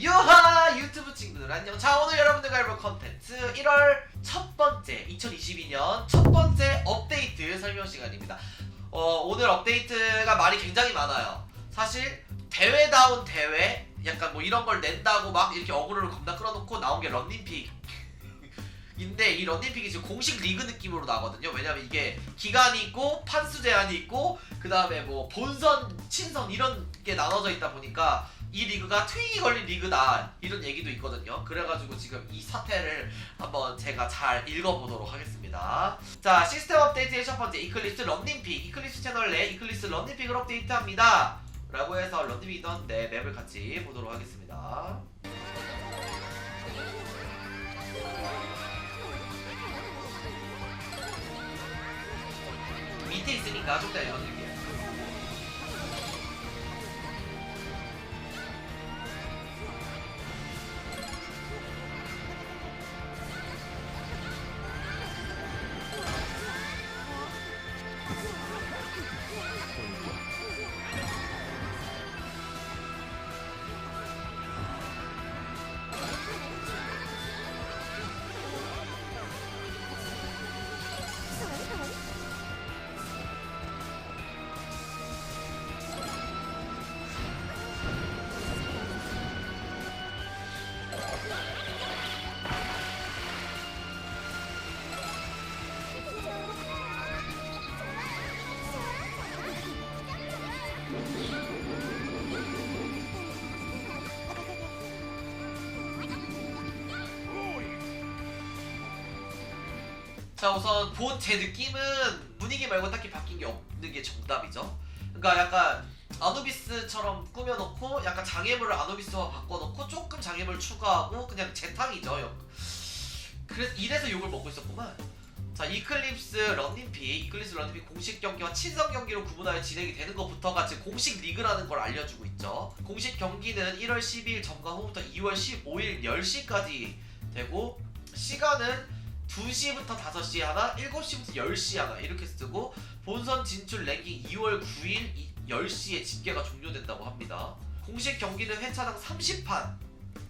유하 유튜브 친구들 안녕. 자 오늘 여러분들과 해볼 컨텐츠 1월 첫 번째 2022년 첫 번째 업데이트 설명 시간입니다. 어, 오늘 업데이트가 말이 굉장히 많아요. 사실 대회다운 대회 약간 뭐 이런 걸 낸다고 막 이렇게 어그로를 겁나 끌어놓고 나온 게 런닝픽. 인데 이 런닝픽이 지금 공식 리그 느낌으로 나거든요. 왜냐면 이게 기간이 있고 판수 제한이 있고 그 다음에 뭐 본선 친선 이런 게 나눠져 있다 보니까 이 리그가 트윙이 걸린 리그다. 이런 얘기도 있거든요. 그래가지고 지금 이 사태를 한번 제가 잘 읽어보도록 하겠습니다. 자 시스템 업데이트의 첫 번째 이클립스 런닝픽. 이클립스 채널 내 이클립스 런닝픽을 업데이트합니다. 라고 해서 런닝픽이던 내 맵을 같이 보도록 하겠습니다. 밑에 있으니까 좀더 읽어드릴게요 자 우선 본 제 느낌은 분위기 말고 딱히 바뀐 게 없는 게 정답이죠. 그러니까 약간 아누비스처럼 꾸며놓고 약간 장애물을 아누비스와 바꿔놓고 조금 장애물 추가하고 그냥 재탕이죠. 역. 그래서 이래서 욕을 먹고 있었구만. 자 이클립스 런닝픽, 이클립스 런닝픽 공식 경기와 친선 경기로 구분하여 진행이 되는 것부터가 지금 공식 리그라는 걸 알려주고 있죠. 공식 경기는 1월 12일 점과 후부터 2월 15일 10시까지 되고 시간은 2시부터 5시 하나, 7시부터 10시 하나 이렇게 쓰고 본선 진출 랭킹 2월 9일 10시에 집계가 종료된다고 합니다. 공식 경기는 회차당 30판,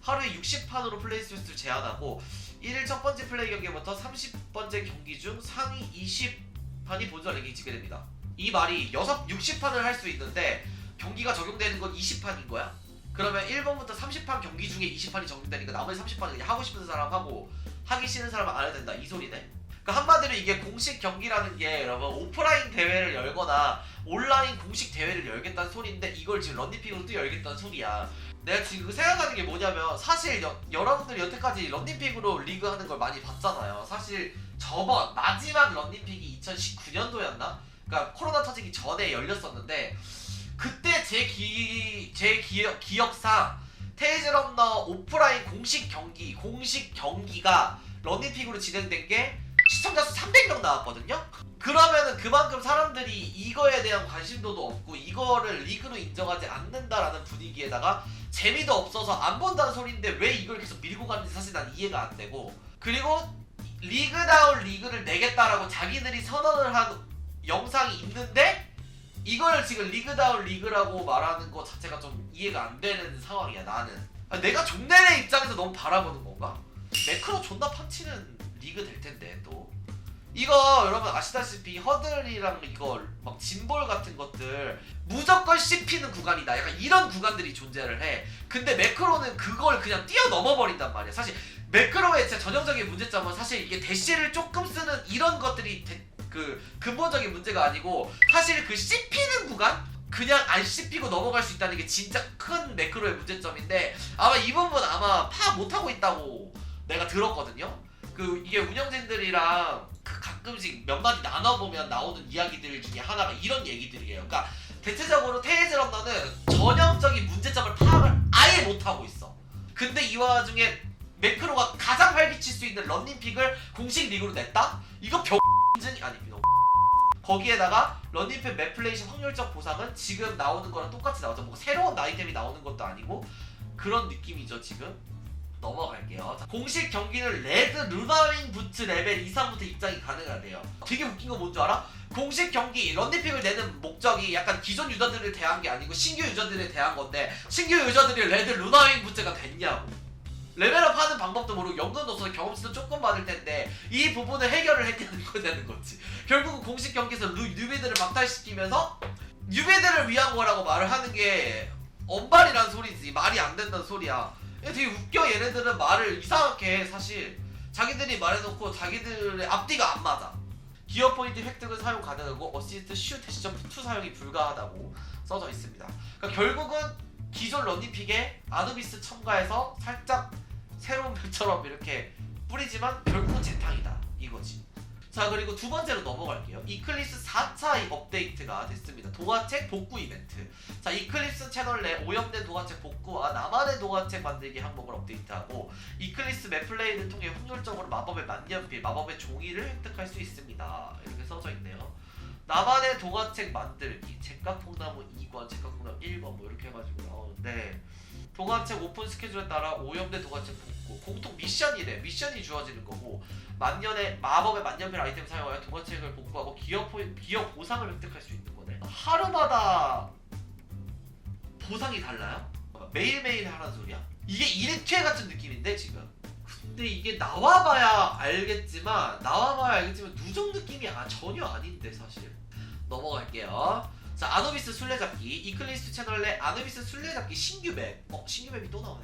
하루에 60판으로 플레이 수를 제한하고 1일 첫 번째 플레이 경기부터 30번째 경기 중 상위 20판이 본선 랭킹 집계됩니다. 이 말이 6, 60판을 할 수 있는데 경기가 적용되는 건 20판인 거야. 그러면 1번부터 30판 경기 중에 20판이 적용되니까 나머지 30판은 그냥 하고 싶은 사람 하고 하기 싫은 사람은 안 해도 된다 이 소리네. 그러니까 한마디로 이게 공식 경기라는 게 여러분 오프라인 대회를 열거나 온라인 공식 대회를 열겠다는 소리인데 이걸 지금 런닝픽으로 또 열겠다는 소리야. 내가 지금 생각하는 게 뭐냐면 사실 여, 여러분들이 여태까지 런닝픽으로 리그 하는 걸 많이 봤잖아요. 사실 저번 마지막 런닝픽이 2019년도였나? 그러니까 코로나 터지기 전에 열렸었는데 그때 제 기, 제 기억, 기억상 테이즈 런너 오프라인 공식 경기, 공식 경기가 런닝픽으로 진행된 게 시청자 수 300명 나왔거든요? 그러면은 그만큼 사람들이 이거에 대한 관심도도 없고 이거를 리그로 인정하지 않는다라는 분위기에다가 재미도 없어서 안 본다는 소리인데 왜 이걸 계속 밀고 가는지 사실 난 이해가 안 되고 그리고 리그다운 리그를 내겠다라고 자기들이 선언을 한 영상이 있는데 이걸 지금 리그다운 리그라고 말하는 것 자체가 좀 이해가 안 되는 상황이야 나는. 아, 내가 종래의 입장에서 너무 바라보는 건가? 매크로 존나 팡치는 리그 될 텐데 또. 이거 여러분 아시다시피 허들이랑 이거 막 짐볼 같은 것들 무조건 씹히는 구간이다. 약간 이런 구간들이 존재를 해. 근데 매크로는 그걸 그냥 뛰어넘어 버린단 말이야. 사실 매크로의 진짜 전형적인 문제점은 사실 이게 대시를 조금 쓰는 이런 것들이 대- 그 근본적인 문제가 아니고 사실 그 씹히는 구간? 그냥 안 씹히고 넘어갈 수 있다는 게 진짜 큰 매크로의 문제점인데 아마 이 부분 아마 파 못하고 있다고 내가 들었거든요. 그 이게 운영진들이랑 그 가끔씩 몇 마디 나눠보면 나오는 이야기들 중에 하나가 이런 얘기들이에요. 그러니까 대체적으로 테이즈 런너는 전형적인 문제점을 파악을 아예 못하고 있어. 근데 이 와중에 매크로가 가장 활기칠 수 있는 런닝픽을 공식 리그로 냈다? 이거 병 인증이 아닙니다. 거기에다가 런닝팬 맵플레이션 확률적 보상은 지금 나오는 거랑 똑같이 나오죠. 뭐 새로운 아이템이 나오는 것도 아니고 그런 느낌이죠 지금. 넘어갈게요. 자, 공식 경기는 레드 루나윙 부츠 레벨 이상부터 입장이 가능하대요. 되게 웃긴 거뭔줄 알아? 공식 경기 런닝픽을 내는 목적이 약간 기존 유저들을 대한 게 아니고 신규 유저들을 대한 건데 신규 유저들이 레드 루나윙 부츠가 됐냐고. 레벨업 하는 방법도 모르고 연금 넣어서 경험치도 조금 받을 텐데 이 부분을 해결을 했냐는 거냐는 거지. 결국은 공식 경기에서 루, 뉴비들을 박탈시키면서 뉴비들을 위한 거라고 말을 하는 게 언발이란 소리지 말이 안 된다는 소리야. 되게 웃겨 얘네들은 말을 이상하게 해 사실 자기들이 말해놓고 자기들의 앞뒤가 안 맞아. 기어 포인트 획득은 사용 가능하고 어시스트 슛 대시점 투 사용이 불가하다고 써져 있습니다. 그러니까 결국은 기존 런닝픽에 아누비스 첨가해서 살짝 새로운 별처럼 이렇게 뿌리지만 결국은 재탕이다 이거지. 자 그리고 두 번째로 넘어갈게요. 이클립스 4차 업데이트가 됐습니다. 동화책 복구 이벤트. 자 이클립스 채널 내 오염된 동화책 복구와 나만의 동화책 만들기 항목을 업데이트하고 이클립스 맵플레이를 통해 확률적으로 마법의 만년필, 마법의 종이를 획득할 수 있습니다. 이렇게 써져 있네요. 나만의 동화책 만들기, 잭각통나무 2권, 잭각통나무 1권 뭐 이렇게 해가지고 나오는데 동화책 오픈 스케줄에 따라 오염된 동화책 복구, 공통 미션이래. 미션이 주어지는 거고 만년의 마법의 만년필 아이템 사용하여 동화책을 복구하고 포인, 기업 보상을 획득할 수 있는 거네. 하루마다 보상이 달라요? 매일매일 하라는 소리야? 이게 일회 같은 느낌인데 지금. 근데 이게 나와봐야 알겠지만 나와봐야 알겠지만 누적 느낌이 아, 전혀 아닌데 사실. 넘어갈게요. 자 아노비스 술래잡기 이클리스 채널 내 아노비스 술래잡기 신규 맵. 어 신규 맵이 또 나오네.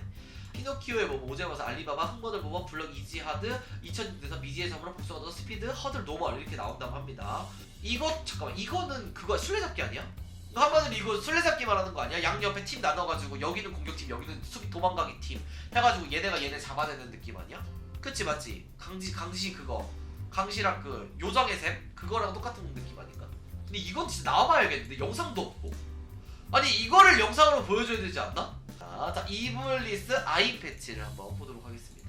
피노키오의 뭐 모제버스 알리바바 흥모들 모범 블럭 이지하드 2000에서 미지의 섬으로 복수하던 스피드 허들 노멀 이렇게 나온다고 합니다. 이거 잠깐만 이거는 그거 술래잡기 아니야? 한마디로 이거 술래잡기 말하는 거 아니야? 양옆에 팀 나눠가지고 여기는 공격팀 여기는 수비 도망가기 팀 해가지고 얘네가 얘네 잡아내는 느낌 아니야? 그치 맞지? 강지 강지 그거 강시랑 그 요정의 샘 그거랑 똑같은 느낌 아닌가? 근데 이건 진짜 나와봐야겠는데 영상도 없고 아니 이거를 영상으로 보여줘야 되지 않나? 자, 자 이블리스 아이 패치를 한번 보도록 하겠습니다.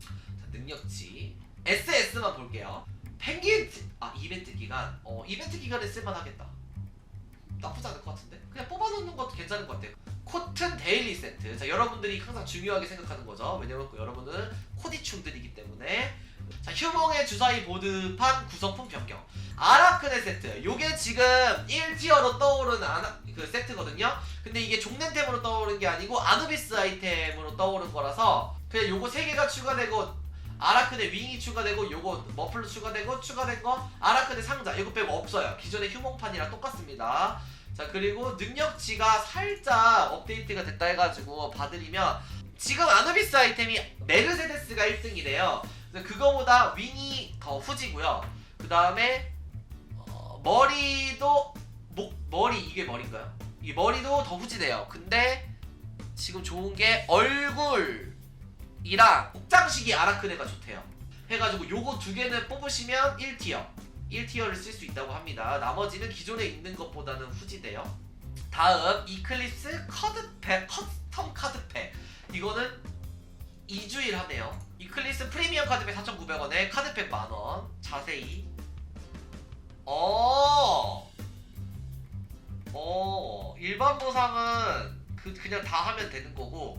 자 능력치 SS만 볼게요. 펭귄 티- 아 이벤트 기간 어 이벤트 기간에 쓸만하겠다. 나쁘지 않을 것 같은데 그냥 뽑아놓는 것도 괜찮은 것 같아요. 코튼 데일리 세트 자 여러분들이 항상 중요하게 생각하는 거죠. 왜냐면 그 여러분은 코디충들이기 때문에 자 휴몽의 주사위 보드판 구성품 변경. 아라크네 세트. 요게 지금 1티어로 떠오르는 아나, 그 세트거든요. 근데 이게 종렌템으로 떠오른 게 아니고 아누비스 아이템으로 떠오른 거라서 그냥 요거 3개가 추가되고 아라크네 윙이 추가되고 요거 머플러 추가되고 추가된 거 아라크네 상자. 이거 빼고 없어요. 기존의 휴몽판이랑 똑같습니다. 자 그리고 능력치가 살짝 업데이트가 됐다 해가지고 봐드리면 지금 아누비스 아이템이 메르세데스가 1등이래요 그거보다 윙이 더 후지고요 그 다음에 어, 머리도 목 머리 이게 머리인가요? 이 머리도 더 후지돼요. 근데 지금 좋은 게 얼굴이랑 복장식이 아라크네가 좋대요. 해가지고 요거 두 개는 뽑으시면 1티어 1티어를 쓸 수 있다고 합니다. 나머지는 기존에 있는 것보다는 후지돼요. 다음 이클립스 카드팩 커스텀 카드팩 이거는 2주일 하네요. 이클립스 프리미엄 카드팩 4,900원에 카드팩 만원 자세히 어. 어, 일반 보상은 그 그냥 다 하면 되는 거고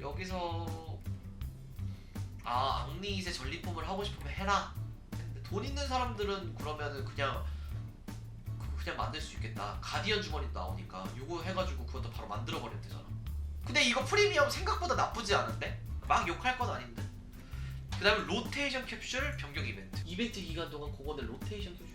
여기서 아 앙리이세 전리품을 하고 싶으면 해라. 돈 있는 사람들은 그러면은 그냥 그- 그냥 만들 수 있겠다. 가디언 주머니 나오니까 요거 해가지고 그것도 바로 만들어 버리면 되잖아. 근데 이거 프리미엄 생각보다 나쁘지 않은데 막 욕할 건 아닌데. 그 다음에 로테이션 캡슐 변경 이벤트. 이벤트 기간 동안 그거는 로테이션 캡슐.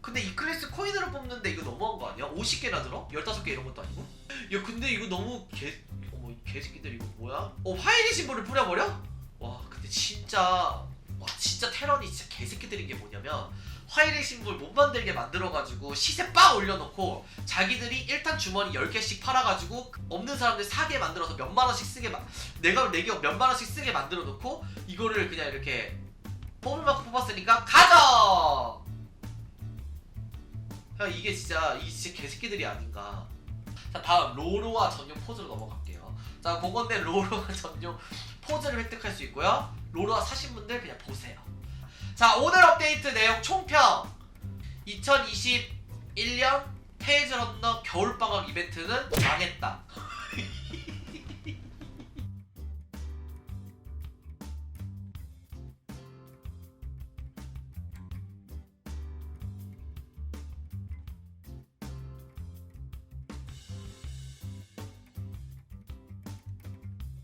근데 이 클래스 코인으로 뽑는데 이거 너무한 거 아니야? 50개나 들어? 15개 이런 것도 아니고? 야 근데 이거 너무 개 어머 이 개새끼들 이거 뭐야? 어 화이리 심볼을 뿌려버려? 와 근데 진짜 와 진짜 테런이 진짜 개새끼들인 게 뭐냐면 화이리 심볼 못 만들게 만들어가지고 시세 빡 올려놓고 자기들이 일단 주머니 10개씩 팔아가지고 없는 사람들 사게 만들어서 몇만 원씩 쓰게 마, 내가 내게 몇만 원씩 쓰게 만들어 놓고 이거를 그냥 이렇게 뽑을 만큼 뽑았으니까 가져! 야 이게 진짜 이 진짜 개새끼들이 아닌가. 자 다음 로로와 전용 포즈로 넘어갈게요. 자 그건데 로로와 전용 포즈를 획득할 수 있고요. 로로와 사신 분들 그냥 보세요. 자 오늘 업데이트 내용 총평 2021년 테이즈 런너 겨울방학 이벤트는 망했다.